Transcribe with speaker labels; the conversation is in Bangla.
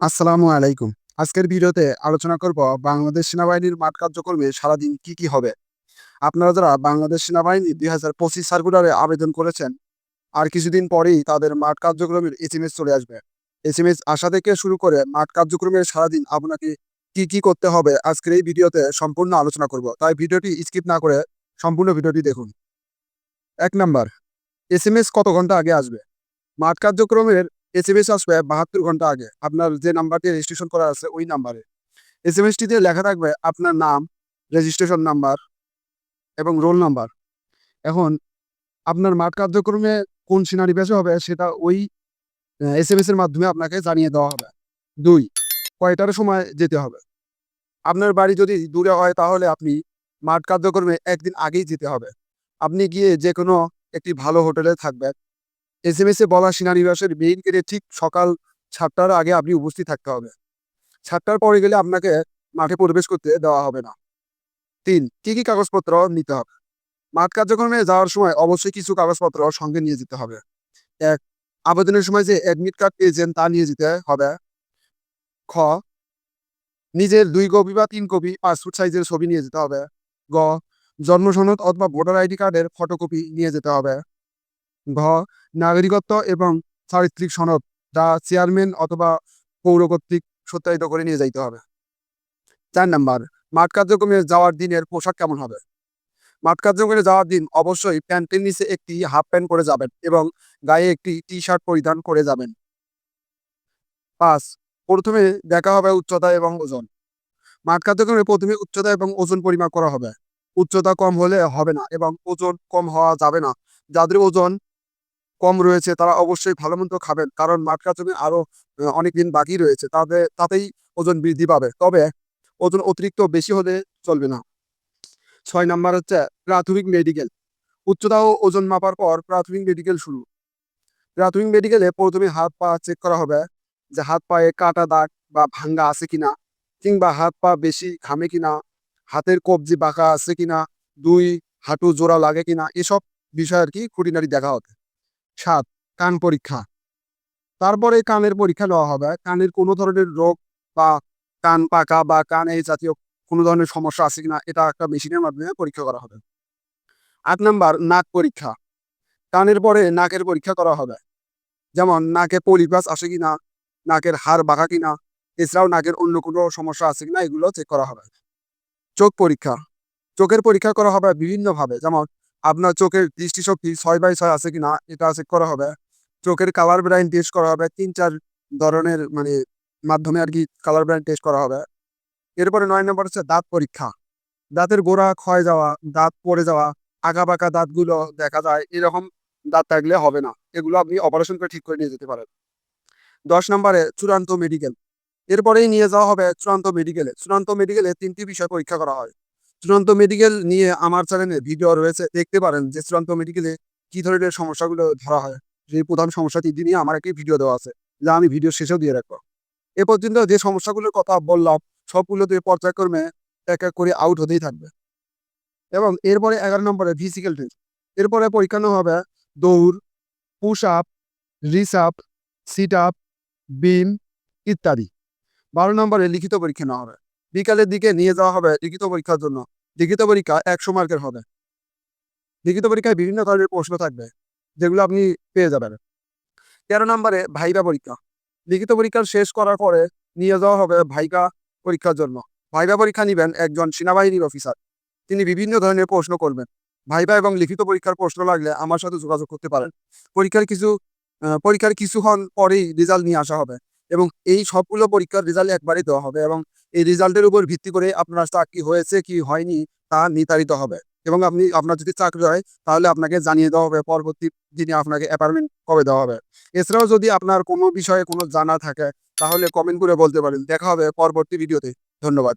Speaker 1: আসসালামু আলাইকুম। আজকের ভিডিওতে আলোচনা করব বাংলাদেশ সেনাবাহিনীর মাঠ কার্যক্রমে সারাদিন কি কি হবে। আপনারা যারা বাংলাদেশ সেনাবাহিনী দুই হাজার পঁচিশ সার্কুলারে আবেদন করেছেন, আর কিছুদিন পরেই তাদের মাঠ কার্যক্রমের এসএমএস চলে আসবে। এসএমএস আসা থেকে শুরু করে মাঠ কার্যক্রমের সারাদিন আপনাকে কি কি করতে হবে আজকের এই ভিডিওতে সম্পূর্ণ আলোচনা করব। তাই ভিডিওটি স্কিপ না করে সম্পূর্ণ ভিডিওটি দেখুন। এক নাম্বার এসএমএস কত ঘণ্টা আগে আসবে? মাঠ কার্যক্রমের এসএমএস আসবে বাহাত্তর ঘণ্টা আগে। আপনার যে নাম্বারটি রেজিস্ট্রেশন করা আছে ওই নাম্বারে। এস এম এসএমএসটিতে লেখা থাকবে আপনার নাম রেজিস্ট্রেশন নাম্বার এবং রোল নাম্বার এখন আপনার মাঠ কার্যক্রমে কোন সিনারি বেশি হবে সেটা ওই এসএমএস এর মাধ্যমে আপনাকে জানিয়ে দেওয়া হবে। দুই, কয়টার সময় যেতে হবে? আপনার বাড়ি যদি দূরে হয় তাহলে আপনি মাঠ কার্যক্রমে একদিন আগেই যেতে হবে। আপনি গিয়ে যে কোনো একটি ভালো হোটেলে থাকবেন। এসএমএস এ বলা সেনানিবাসের মেইন গেটে ঠিক সকাল সাতটার আগে আপনি উপস্থিত থাকতে হবে। সাতটার পরে গেলে আপনাকে মাঠে প্রবেশ করতে দেওয়া হবে না। তিন, কি কি কাগজপত্র নিতে হবে? মাঠ কার্যক্রমে যাওয়ার সময় অবশ্যই কিছু কাগজপত্র সঙ্গে নিয়ে যেতে হবে। এক, আবেদনের সময় যে অ্যাডমিট কার্ড পেয়েছেন তা নিয়ে যেতে হবে। খ, নিজের দুই কপি বা তিন কপি পাসপোর্ট সাইজের ছবি নিয়ে যেতে হবে। গ, জন্ম সনদ অথবা ভোটার আইডি কার্ডের ফটোকপি নিয়ে যেতে হবে। ঘ, নাগরিকত্ব এবং চারিত্রিক সনদ যা চেয়ারম্যান অথবা পৌর কর্তৃক সত্যায়িত করে নিয়ে যাইতে হবে। চার নাম্বার, মাঠ কার্যক্রমে যাওয়ার দিনের পোশাক কেমন হবে? মাঠ কার্যক্রমে যাওয়ার দিন অবশ্যই প্যান্টের নিচে একটি হাফ প্যান্ট পরে যাবেন এবং গায়ে একটি টি শার্ট পরিধান করে যাবেন। পাঁচ, প্রথমে দেখা হবে উচ্চতা এবং ওজন। মাঠ কার্যক্রমে প্রথমে উচ্চতা এবং ওজন পরিমাপ করা হবে। উচ্চতা কম হলে হবে না এবং ওজন কম হওয়া যাবে না। যাদের ওজন কম রয়েছে, তারা অবশ্যই ভালো মন্দ খাবেন। কারণ মাঠ কার্যক্রমে আরও অনেক দিন বাকি রয়েছে তাদের তাতেই ওজন বৃদ্ধি পাবে। তবে ওজন অতিরিক্ত বেশি হলে চলবে না। ছয় নাম্বার হচ্ছে প্রাথমিক মেডিকেল। উচ্চতা ও ওজন মাপার পর প্রাথমিক মেডিকেল শুরু। প্রাথমিক মেডিকেলে প্রথমে হাত পা চেক করা হবে যে হাত পায়ে কাটা দাগ বা ভাঙ্গা আছে কিনা, কিংবা হাত পা বেশি ঘামে কিনা, হাতের কবজি বাঁকা আছে কিনা, দুই হাঁটু জোড়া লাগে কিনা, এসব বিষয় আর কি খুঁটিনাটি দেখা হবে। সাত, কান পরীক্ষা। তারপরে কানের পরীক্ষা নেওয়া হবে। কানের কোনো ধরনের রোগ বা কান পাকা বা কান এই জাতীয় কোনো ধরনের সমস্যা আছে কিনা, এটা একটা মেশিনের মাধ্যমে পরীক্ষা করা হবে। আট নাম্বার, নাক পরীক্ষা। কানের পরে নাকের পরীক্ষা করা হবে। যেমন, নাকে পলিপাস আসে কিনা, নাকের হাড় বাঁকা কিনা, এছাড়াও নাকের অন্য কোনো সমস্যা আছে কিনা, এগুলো চেক করা হবে। চোখ পরীক্ষা। চোখের পরীক্ষা করা হবে বিভিন্নভাবে। যেমন আপনার চোখের দৃষ্টিশক্তি ছয় বাই ছয় আছে কিনা, এটা চেক করা হবে। চোখের কালার ব্রাইন টেস্ট করা হবে। তিন, চার ধরনের মানে মাধ্যমে আর কি কালার ব্রাইন টেস্ট করা হবে। এরপরে নয় নম্বর হচ্ছে দাঁত পরীক্ষা। দাঁতের গোড়া ক্ষয় যাওয়া, দাঁত পড়ে যাওয়া আঁকা বাঁকা দাঁতগুলো দেখা যায়, এরকম দাঁত থাকলে হবে না। এগুলো আপনি অপারেশন করে ঠিক করে নিয়ে যেতে পারেন। দশ নম্বরে চূড়ান্ত মেডিকেল এরপরেই নিয়ে যাওয়া হবে চূড়ান্ত মেডিকেলে চূড়ান্ত মেডিকেলে তিনটি বিষয় পরীক্ষা করা হয়। চূড়ান্ত মেডিকেল নিয়ে আমার চ্যানেলে ভিডিও রয়েছে, দেখতে পারেন যে চূড়ান্ত মেডিকেলে কি ধরনের সমস্যাগুলো ধরা হয়। সেই প্রধান সমস্যা তিনটি নিয়ে আমার একটি ভিডিও দেওয়া আছে, যা আমি ভিডিও শেষেও দিয়ে রাখব। এ পর্যন্ত যে সমস্যাগুলোর কথা বললাম, সবগুলো সবগুলোতে পর্যায়ক্রমে এক এক করে আউট হতেই থাকবে। এবং এরপরে এগারো নম্বরে ফিজিক্যাল টেস্ট এরপরে পরীক্ষা হবে দৌড় পুশ আপ রিস আপ সিট আপ বিম ইত্যাদি। বারো নম্বরে লিখিত পরীক্ষা নেওয়া হবে। বিকালের দিকে নিয়ে যাওয়া হবে লিখিত পরীক্ষার জন্য। লিখিত পরীক্ষা একশো মার্কের হবে। লিখিত পরীক্ষায় বিভিন্ন ধরনের প্রশ্ন থাকবে, যেগুলো আপনি পেয়ে যাবেন। তেরো নম্বরে ভাইবা পরীক্ষা। লিখিত পরীক্ষা শেষ করার পরে নিয়ে যাওয়া হবে ভাইকা পরীক্ষার জন্য। ভাইবা পরীক্ষা নেবেন একজন সেনাবাহিনীর অফিসার তিনি বিভিন্ন ধরনের প্রশ্ন করবেন। ভাইবা এবং লিখিত পরীক্ষার প্রশ্ন লাগলে আমার সাথে যোগাযোগ করতে পারেন। পরীক্ষার কিছু পরীক্ষার কিছুক্ষণ পরেই রেজাল্ট নিয়ে আসা হবে। এবং এই সবগুলো পরীক্ষার রেজাল্ট একবারই দেওয়া হবে এবং এই রেজাল্টের উপর ভিত্তি করে আপনার চাকরি হয়েছে, কি হয়নি তা নির্ধারিত হবে। এবং আপনি, আপনার যদি চাকরি হয় তাহলে আপনাকে জানিয়ে দেওয়া হবে, পরবর্তী দিনে আপনাকে অ্যাপার্টমেন্ট কবে দেওয়া হবে। এছাড়াও যদি আপনার কোনো বিষয়ে কোনো জানা থাকে, তাহলে কমেন্ট করে বলতে পারেন। দেখা হবে পরবর্তী ভিডিওতে ধন্যবাদ।